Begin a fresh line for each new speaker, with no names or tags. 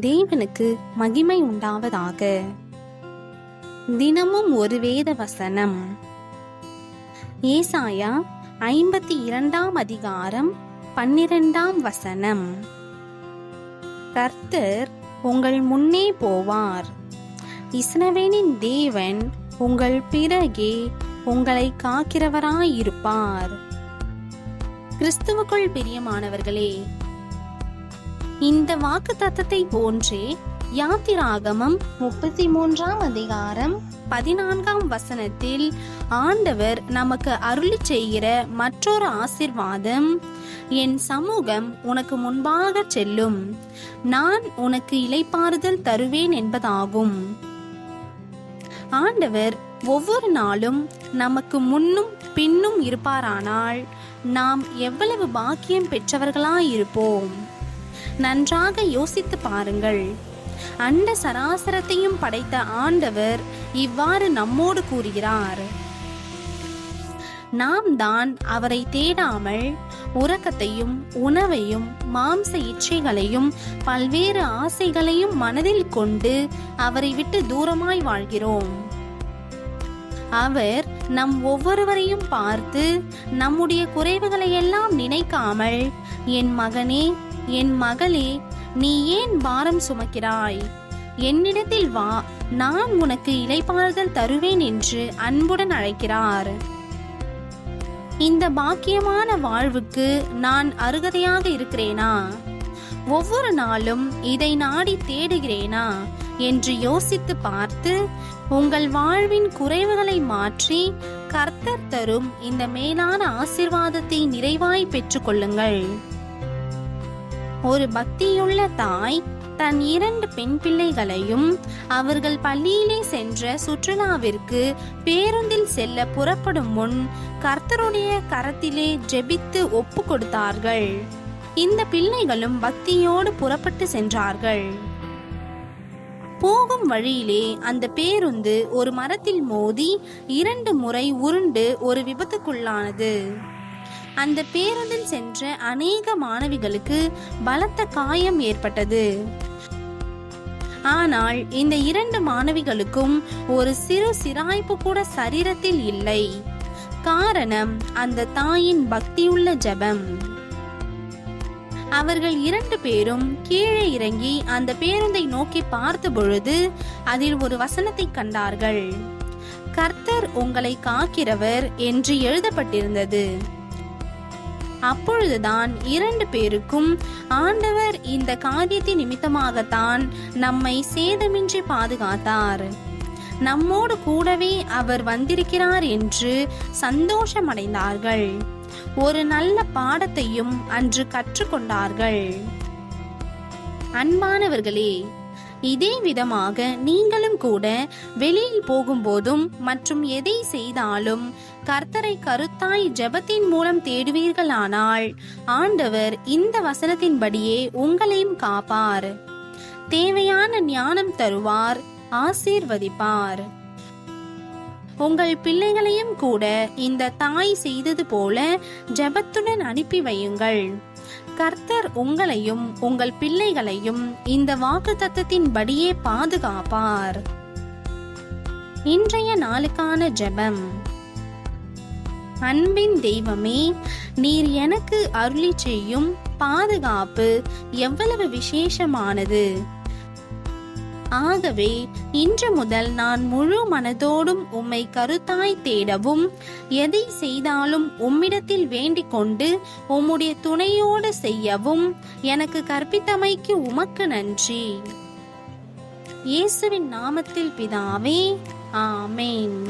தேவனுக்கு மகிமை உண்டாவதாக. தினமும் ஒரு வேத வசனம். ஏசாயா ஐம்பத்தி இரண்டாம் அதிகாரம் பன்னிரெண்டாம் வசனம். கர்த்தர் உங்கள் முன்னே போவார். இஸ்ரவேலின் தேவன் உங்கள் பிறகே உங்களை காக்கிறவராயிருப்பார். கிறிஸ்துவுக்குள் பிரியமானவர்களே இந்த வாக்கு தத்தத்தை போன்றே யாத்திராகமம் முப்பத்தி மூன்றாம் அதிகாரம் பதினான்காம் வசனத்தில் ஆண்டவர் நமக்கு அருளி செய்கிற மற்றொரு ஆசிர்வாதம் என் சமூகம் உனக்கு முன்பாக செல்லும். நான் உனக்கு இலைப்பாறுதல் தருவேன் என்பதாகும். ஆண்டவர் ஒவ்வொரு நாளும் நமக்கு முன்னும் பின்னும் இருப்பாரானால் நாம் எவ்வளவு பாக்கியம் பெற்றவர்களாயிருப்போம். நன்றாக யோசித்து பாருங்கள். அண்ட சராசரத்தையும் படைத்த ஆண்டவர் இவ்வாறு நம்மோடு கூறுகிறார். நாம் தான் அவரை தேடாமல் உறக்கத்தையும் உணவையும் மாம்ச இச்சைகளையும் பல்வேறு ஆசைகளையும் மனதில் கொண்டு அவரை விட்டு தூரமாய் வாழ்கிறோம். அவர் நம் ஒவ்வொருவரையும் பார்த்து நம்முடைய குறைவுகளை எல்லாம் நினைக்காமல் என் மகனே என் மகளே நீ ஏன் பாரம் சுமக்கிறாய்? என்னிடத்தில் வா நான் உனக்கு இலைப்பாறுதல் தருவேன் என்று அன்புடன் அழைக்கிறார். இந்த பாக்கியமான வாழ்வுக்கு நான் அருகதையாக இருக்கிறேனா? ஒவ்வொரு நாளும் இதை நாடி தேடுகிறேனா? என்று யோசித்து பார்த்து உங்கள் வாழ்வின் குறைவுகளை மாற்றி கர்த்தர் தரும் இந்த மேலான ஆசிர்வாதத்தை நிறைவாய் பெற்றுக்கொள்ளுங்கள். ஒரு பக்தியுள்ள தாய் தன் இரண்டு பெண் பிள்ளைகளையும் அவர்கள் பள்ளியிலே சென்ற சுற்றுலாவிற்கு பேருந்தில் செல்ல புறப்படும் முன் கர்த்தருடைய கரத்திலே ஜெபித்து ஒப்பு கொடுத்தார்கள். இந்த பிள்ளைகளும் பக்தியோடு புறப்பட்டு சென்றார்கள். போகும் வழியிலே அந்த பேருந்து ஒரு மரத்தில் மோதி இரண்டு முறை உருண்டு ஒரு விபத்துக்குள்ளானது. அந்த பேருந்தில் சென்ற அநேக மாணவிகளுக்கு பலத்த காயம் ஏற்பட்டது. ஆனால் இந்த இரண்டு மாணவிகளுக்கும் ஒரு சிறு சிராய்ப்பு கூட சரீரத்தில் இல்லை. காரணம் அந்த தாயின் பக்தியுள்ள ஜெபம். அவர்கள் இரண்டு பேரும் கீழே இறங்கி அந்த பேருந்தை நோக்கி பார்த்த பொழுது அதில் ஒரு வசனத்தை கண்டார்கள். கர்த்தர் உங்களை காக்கிறவர் என்று எழுதப்பட்டிருந்தது. அப்பொழுதுதான் இரண்டு பேருக்கும் ஆண்டவர் இந்த காரியத்தின் நிமித்தமாகத்தான் நம்மை சேதமின்றி பாதுகாத்தார். நம்மோடு கூடவே அவர் வந்திருக்கிறார் என்று சந்தோஷமடைந்தார்கள். ஒரு நல்ல பாடத்தையும் அன்று கற்றுக்கொண்டார்கள். அன்பானவர்களே இதே விதமாக நீங்களும் கூட வெளியில் போகும்போதும் மற்றும் எதை செய்தாலும் கர்த்தரை கருத்தாய் ஜெபத்தின் மூலம் தேடுவீர்களானால் ஆண்டவர் இந்த வசனத்தின்படியே உங்களையும் காப்பார். தேவையான ஞானம் தருவார் ஆசீர்வதிப்பார். உங்கள் பிள்ளைகளையும் கூட இந்த தாய் செய்தது போல ஜெபத்துடன் அனுப்பி வையுங்கள். கர்த்தர் உங்களையும் உங்கள் பிள்ளைகளையும் இந்த வாக்கு தத்தத்தின்படியே பாதுகாப்பார். இன்றைய நாளுக்கான ஜெபம். அன்பின் தெய்வமே நீர் எனக்கு அருளி செய்யும் பாதுகாப்பு எவ்வளவு விசேஷமானது. ஆகவே இன்று முதல் நான் முழு மனதோடும் உம்மை கருத்தாய் தேடவும் எதை செய்தாலும் உம்மிடத்தில் வேண்டிக் கொண்டு உம்முடைய துணையோடு செய்யவும் எனக்கு கற்பித்தமைக்கு உமக்கு நன்றி. இயேசுவின் நாமத்தில் பிதாவே ஆமேன்.